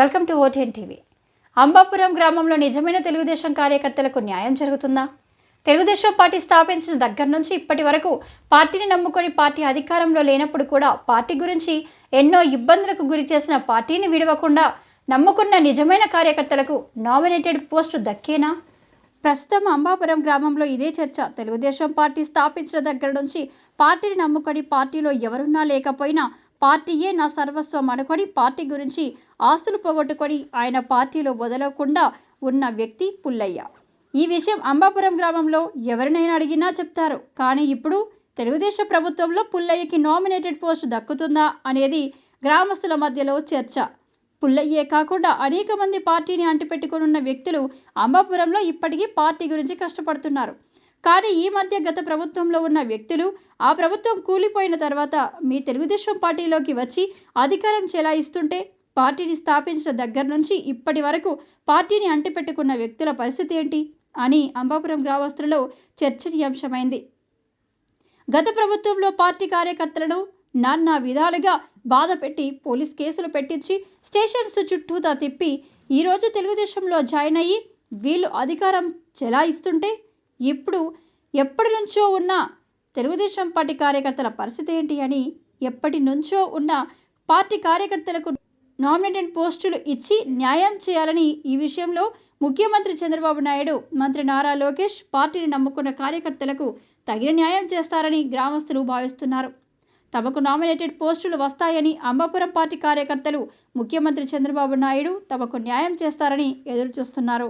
Welcome to OTN TV. Ambapuram గ్రామంలో నిజమైన తెలుగుదేశం కార్యకర్తలకు న్యాయం జరుగుతుందా? తెలుగుదేశం పార్టీ స్థాపించిన దగ్గర నుంచి ఇప్పటి వరకు పార్టీని నమ్ముకొని పార్టీ అధికారంలో లేనప్పుడు కూడా పార్టీ గురించి ఎన్నో ఇబ్బందులకు గురి చేసిన పార్టీని విడవకుండా నమ్ముకున్న నిజమైన కార్యకర్తలకు నామినేటెడ్ పోస్టు దక్కేనా? ప్రస్తుతం అంబాపురం గ్రామంలో ఇదే చర్చ. తెలుగుదేశం పార్టీ స్థాపించిన దగ్గర నుంచి పార్టీని నమ్ముకొని పార్టీలో ఎవరున్నా లేకపోయినా పార్టీయే నా సర్వస్వం అనుకొని పార్టీ గురించి ఆస్తులు పోగొట్టుకొని ఆయన పార్టీలో వదలకుండా ఉన్న వ్యక్తి పుల్లయ్య. ఈ విషయం అంబాపురం గ్రామంలో ఎవరినైనా అడిగినా చెప్తారు. కానీ ఇప్పుడు తెలుగుదేశం ప్రభుత్వంలో పుల్లయ్యకి నామినేటెడ్ పోస్టు దక్కుతుందా అనేది గ్రామస్తుల మధ్యలో చర్చ. పుల్లయ్యే కాకుండా అనేక మంది పార్టీని అంటిపెట్టుకుని ఉన్న వ్యక్తులు అంబాపురంలో ఇప్పటికీ పార్టీ గురించి కష్టపడుతున్నారు. కానీ ఈ మధ్య గత ప్రభుత్వంలో ఉన్న వ్యక్తులు ఆ ప్రభుత్వం కూలిపోయిన తర్వాత మీ తెలుగుదేశం పార్టీలోకి వచ్చి అధికారం చెలాయిస్తుంటే పార్టీని స్థాపించిన దగ్గర నుంచి ఇప్పటి వరకు పార్టీని అంటిపెట్టుకున్న వ్యక్తుల పరిస్థితి ఏంటి అని అంబాపురం గ్రామస్తులలో చర్చనీయాంశమైంది. గత ప్రభుత్వంలో పార్టీ కార్యకర్తలను నానా విధాలుగా బాధ పెట్టి పోలీస్ కేసులు పెట్టించి స్టేషన్స్ చుట్టూతా తిప్పి ఈరోజు తెలుగుదేశంలో జాయిన్ అయ్యి వీళ్ళు అధికారం చెలాయిస్తుంటే ఇప్పుడు ఎప్పటి నుంచో ఉన్న తెలుగుదేశం పార్టీ కార్యకర్తల పరిస్థితి ఏంటి అని ఎప్పటి నుంచో ఉన్న పార్టీ కార్యకర్తలకు నామినేటెడ్ పోస్టులు ఇచ్చి న్యాయం చేయాలని ఈ విషయంలో ముఖ్యమంత్రి చంద్రబాబు నాయుడు మంత్రి నారా లోకేష్ పార్టీని నమ్ముకున్న కార్యకర్తలకు తగిన న్యాయం చేస్తారని గ్రామస్తులు భావిస్తున్నారు. తమకు నామినేటెడ్ పోస్టులు వస్తాయని అంబాపురం పార్టీ కార్యకర్తలు ముఖ్యమంత్రి చంద్రబాబు నాయుడు తమకు న్యాయం చేస్తారని ఎదురుచూస్తున్నారు.